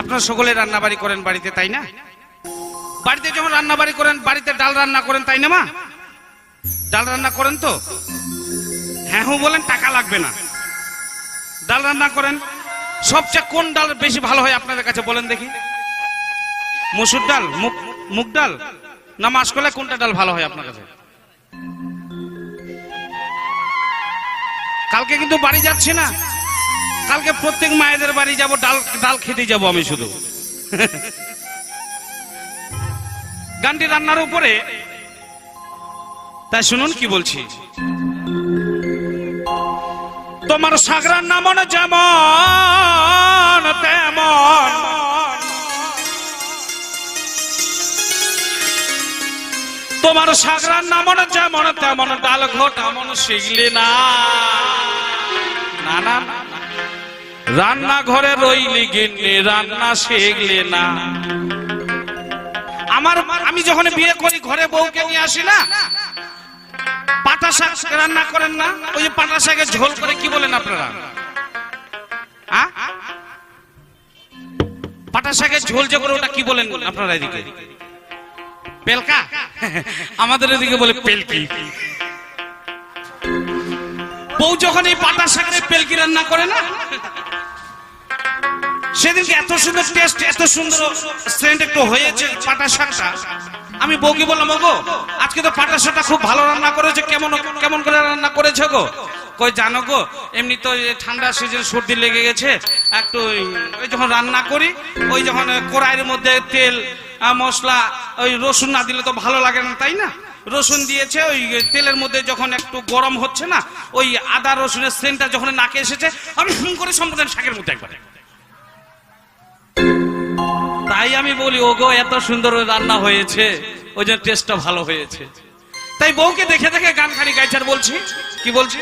আপনারা সকলে রান্না বাড়ি করেন বাড়িতে, তাই না? বাড়িতে যখন রান্না বাড়ি করেন, বাড়িতে ডাল রান্না করেন, তাই না, মা? ডাল রান্না করেন তো? হ্যাঁ হুঁ, বলেন, টাকা লাগবে না। ডাল রান্না করেন। সবচেয়ে কোন ডাল বেশি ভালো হয় আপনাদের কাছে বলেন দেখি। মসুর ডাল, মুগ মুগ ডাল? না, মাসকলাই, কোনটা ডাল ভালো হয় আপনার কাছে? কালকে কিন্তু বাড়ি যাচ্ছি না। কালকে প্রত্যেক মায়েদের বাড়ি যাব, ডাল ডাল খেতে যাব আমি শুধু। গানটি রান্নার উপরে। তাই শুনুন কি বলছি। তোমার সাগরার নামন যেমন, তেমন। তোমার সাগরার নামন যেমন, তেমন। ডাল ঘটামন শিখলে না না না। না। রান্না ঘরে রইলি গিন্নি, রান্না শিখলে না। আমার আমি যখন বিয়ে করি, ঘরে বউকে নিয়ে আসি না? পাটা শাক রান্না করেন না? ওই যে পাটা শাকের ঝোল করে কি বলেন আপনারা? পাটা শাকের ঝোল যে করে ওটা কি বলেন আপনারা এদিকে? পেলকা? আমাদের এদিকে বলে পেলকি। বউ যখন এই পাটা শাকের পেলকি রান্না করে না সেদিনকে এত সুন্দর টেস্ট এত সুন্দর সেন্ট একটু হয়েছে পাটা শাকটা আমি বউকে বললাম গো আজকে তো পাটা শাকটা খুব ভালো রান্না করেছে, কেমন কেমন করে রান্না করেছে গো? কই, জানো গো, এমনি তো ঠান্ডা সিজন সর্দি লেগে গেছে, একটু ওই- ওই যখন রান্না করি, ওই যখন কড়াইয়ের মধ্যে তেল মশলা, ওই রসুন না দিলে তো ভালো লাগে না, তাই না? রসুন দিয়েছে, ওই তেলের মধ্যে যখন একটু গরম হচ্ছে না, ওই আদা রসুনের সেন্টটা যখন নাকে এসেছে, আমি হুম করে সম্পূর্ণ শাকের মধ্যে একবারে। তাই আমি বলি, ওগো, এত সুন্দর রান্না হয়েছে। ওই জন্য টেস্টটা ভালো হয়েছে। তাই বউকে দেখে দেখে গান খানি গাইছে আর বলছি, কি বলছি?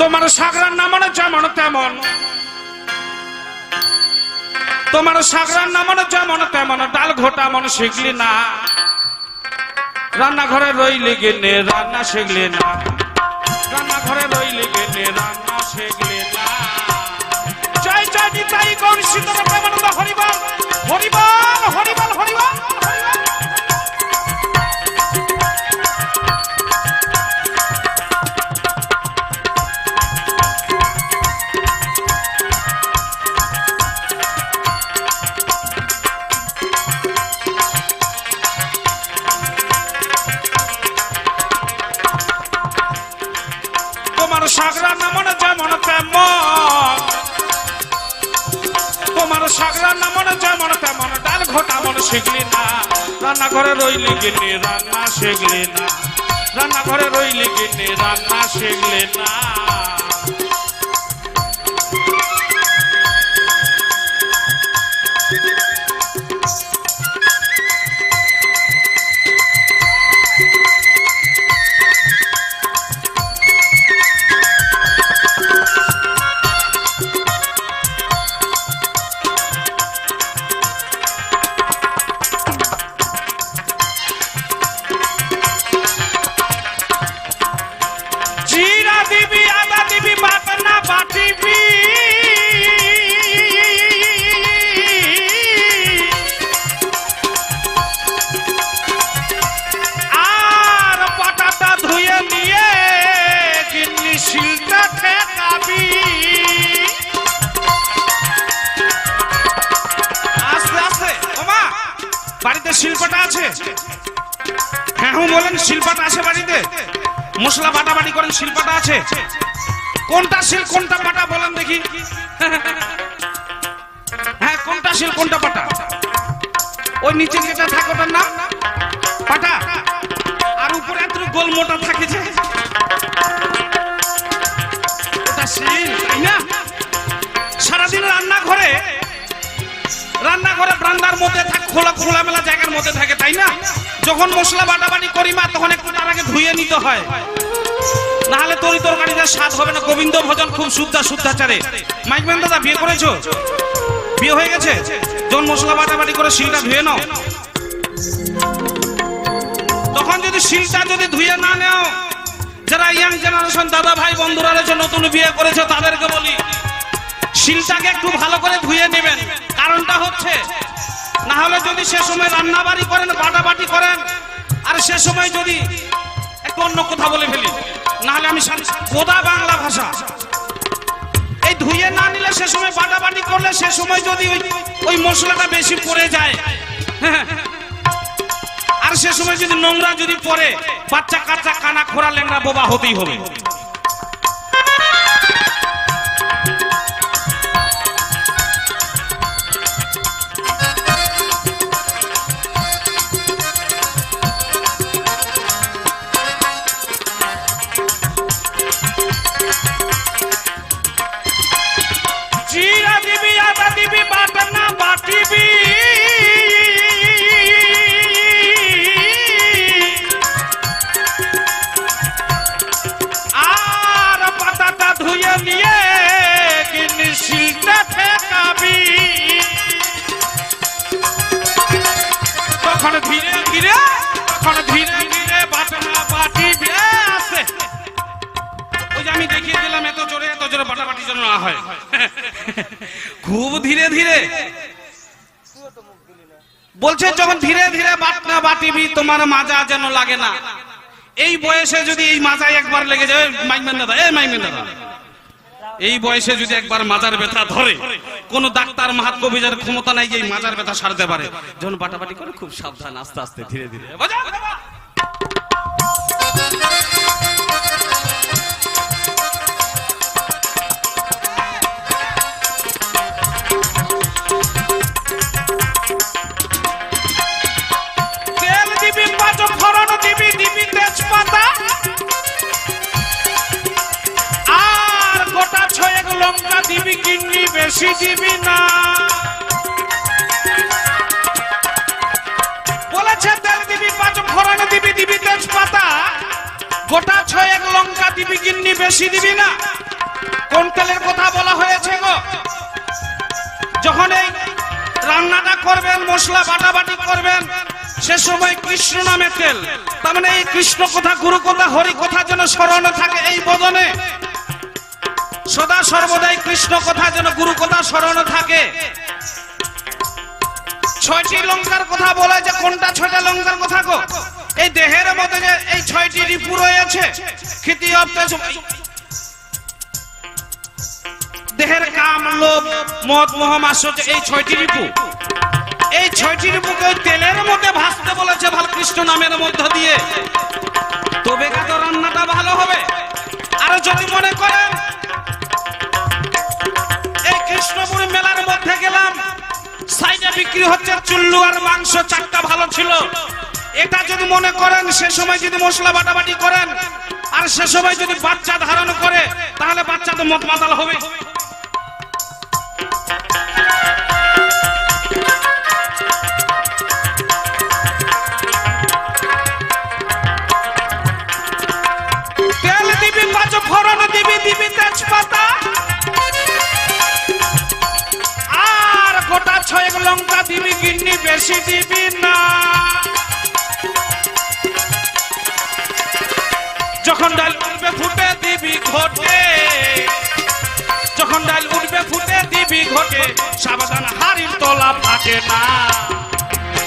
তোমার শাক রান্না মানে যেমন তেমন। তোমার শাক রান্না মানে যেমন তেমন, ডাল ঘোটা মন শিখলি না। রান্নাঘরে রইলি গেলে রান্না শিখলি না। রান্নাঘরে রইলি গেলে রান্না শিখলি না। সীতার প্রেমানন্দ হরিবল হরিবল শিখলি না। রান্না ঘরে রইলি গিনি রান্না শিখলি না। রান্না ঘরে রইলি গিনি রান্না শিখলি না। হ্যাঁ বলেন, শিল্পটা আছে বাড়িতে? মশলা বাটা বাটি করেন, শিল্পটা আছে। কোনটা শিল, কোনটা পাটা বলেন দেখি। হ্যাঁ কোনটা শিল, কোনটা পাটা? ওই নিচে যেটা থাকে ওটার নাম? পাটা? আর উপরে এত গোল মোটা থাকে যে। ওটা শিল, তাই না? সারাদিন রান্নাঘরে রান্নাঘরে ব্রান্দার মধ্যে খোলা খোলামেলা জায়গার মধ্যে থাকে, তাই না? যখন মশলা বাটাবাটি করি মা, তখন একটু তার আগে ধুয়ে নিতে হয়। নাহলে তরি তরকারিতে স্বাদ হবে না। গোবিন্দ ভজন খুব শুদ্ধা শুদ্ধাচারে। মাইক ম্যান দাদা, বিয়ে করেছ? বিয়ে হয়ে গেছে? যখন মশলা বাটাবাটি করে শিলটা ধুয়ে নাও। তখন যদি শিলটা যদি ধুয়ে না নাও, যারা ইয়াং জেনারেশন, দাদা ভাই, বন্ধুরা রয়েছে, নতুন বিয়ে করেছে, তাদেরকে বলি, শিলটাকে একটু ভালো করে ধুয়ে নেবেন। কারণটা হচ্ছে না হলে যদি সে সময় রান্না বাড়ি করেন, বাটাবাটি করেন, আর সে সময় যদি একটু অন্য কথা বলে ফেলি, না হলে আমি গোদা বাংলা ভাষা। এই ধুয়ে না নিলে সে সময় বাটাবাটি করলে সে সময় যদি ওই ওই মশলাটা বেশি পড়ে যায় আর সে সময় যদি নোংরা যদি পড়ে, বাচ্চা কাচ্চা কানা খোরা লেংরা বোবা হতেই হবে। হয়। খুব ধীরে ধীরে। বলছে, যখন ধীরে ধীরে বাটনা বাটিবি, তোমার মাজা যেন লাগে না। এই বয়সে যদি এই মাজায় একবার লেগে যায় মাইমেন দাদা এই মাইমেন দাদা। এই বয়সে যদি একবার মাজার ব্যথা ধরে, কোন ডাক্তার মাহাত কবিজার ক্ষমতা নাই যে মাজার ব্যথা সারতে পারে। যখন বাটাবাটি করে, খুব সাবধান, আস্তে আস্তে, ধীরে ধীরে। কিন্নি দিবি না। বলেছে, তেল দিবি, পাঁচ ফোড়ন দিবি দিবি তেজপাতা। গোটা ছয়েক লঙ্কা দিবি কিন্নি বেশি দিবি না। কোন তেলের কথা বলা হয়েছে গো? যখন এই রান্নাটা করবেন, মশলা বাটাবাটি করবেন, সে সময় কৃষ্ণ নামে তেল। তার মানে এই কৃষ্ণ কথা, গুরু কথা, হরি কথা যেন স্মরণ থাকে এই বদনে। সদা সর্বদাই কৃষ্ণ কথা যেন গুরু কথা স্মরণ থাকে। ছয়টি লঙ্কার কথা বলে যে কোনটা ছয়টা লঙ্কার কথা গো? এই দেহের মধ্যে যে এই ছয়টি রিপু রয়েছে অর্থ দেহের কাম, লোভ, মদ, মোহ মাশ্চর্য এই ছয়টি রিপু। এই ছয়টি রিপুকে ওই তেলের মধ্যে ভাসতে বলেছে ভালো কৃষ্ণ নামের মধ্য দিয়ে। তবে তো রান্নাটা ভালো হবে? আর যদি মনে করেন বিক্রি হচ্ছে চুল্লু আর মাংস, চারটা ভালো ছিল। এটা যদি মনে করেন, সে সময় যদি মশলা বাটাবাটি করেন, আর সে সময় যদি বাচ্চা ধারণ করে, তাহলে বাচ্চা তো মত মাতাল হবে। বেশি দিবি না। যখন ডাল উঠবে ফুটে দিবি ঘটে। যখন ডাল উঠবে ফুটে দিবি ঘটে, সাবধান হাড়ির তলা ফাটে না।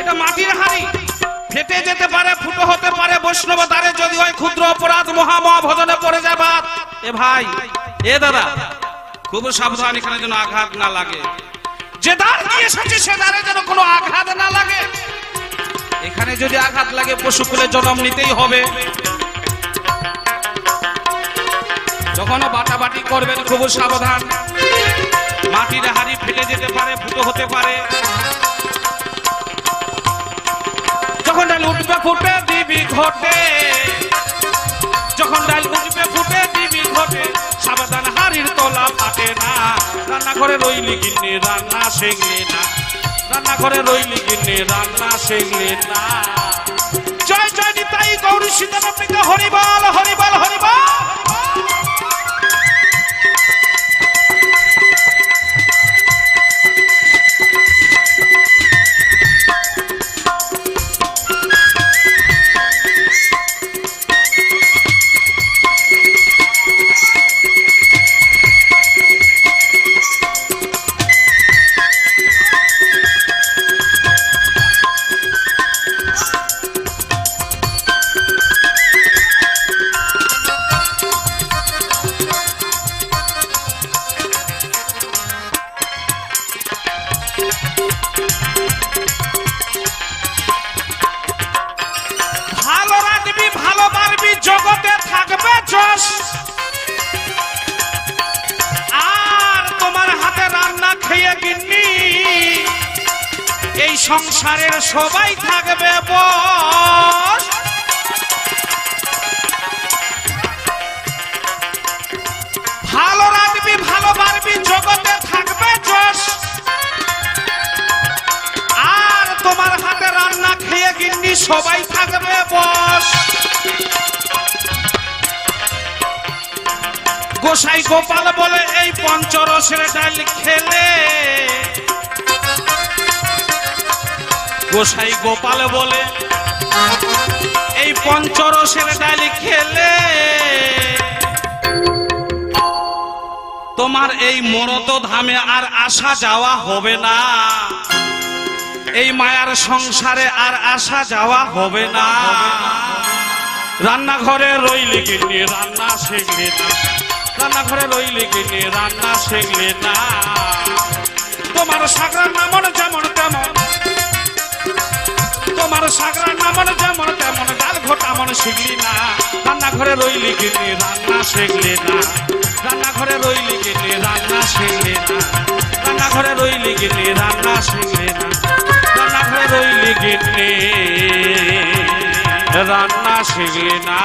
এটা মাটির হাড়ি। ফেটে যেতে পারে, ফুটো হতে পারে, বৈষ্ণব দ্বারে যদি হয় ক্ষুদ্র অপরাধ মহা মহাভজনে পড়ে যায় বাদ। এ ভাই, এ দাদা, খুব সাবধান এখানে যেন আঘাত না লাগে। যে দ্বার দিয়ে এসেছে, সে দ্বারে যেন কোনো আঘাত না লাগে। এখানে যদি আঘাত লাগে পশুকুলে জন্ম নিতেই হবে। যখন বাটাবাটি করবেন, খুব সাবধান। মাটির হাড়ি ফেটে যেতে পারে, ফুটো হতে পারে। যখন ডাল উঠবে, ফুটে দিবি ঘটে। যখন ডাল উঠবে, ফুটে দিবি ঘটে। সাবধান, হাড়ির তলা ফাটে না। রান্না করে রইলি গিন্নি, রান্না শেখলে না। রান্না করে রইলি গিন্নি, রান্না শেখলে না। জয় জয় নিতাই গৌরী সীতারাম হরিবল হরিবল হরিবল। এই সংসারের সবাই থাকবে বল ভালো রাখবি, ভালো পারবি জগতে থাকবে যশ। আর তোমার হাতে রান্না খেয়ে গিন্নি সবাই থাকবে বস। গোসাই গোপাল বলে এই পঞ্চরসের ডাল খেলে। গোসাই গোপাল বলে এই পঞ্চরসের ডাল খেলে। তোমার এই মরত ধামে আর আসা যাওয়া হবে না। এই মায়ার সংসারে আর আসা যাওয়া হবে না। রান্নাঘরে রইলে কিনে রান্না শিখলে না। রান্নাঘরে রইলে কিনে, রান্না শিখলে না। তোমার সাগরা নামন যেমন তেমন, তোমার সাগরা নামন যেমন তেমন ডাল ঘোটামন শিখলি না। রান্নাঘরে রইলি কিনে, রান্না শিখলে না। রান্নাঘরে রইলি কিনে, রান্না শিখলে না। রান্নাঘরে রইলি কিনে, রান্না শিখলে না। রান্নাঘরে রইলি কিনে, রান্না শিখলে না।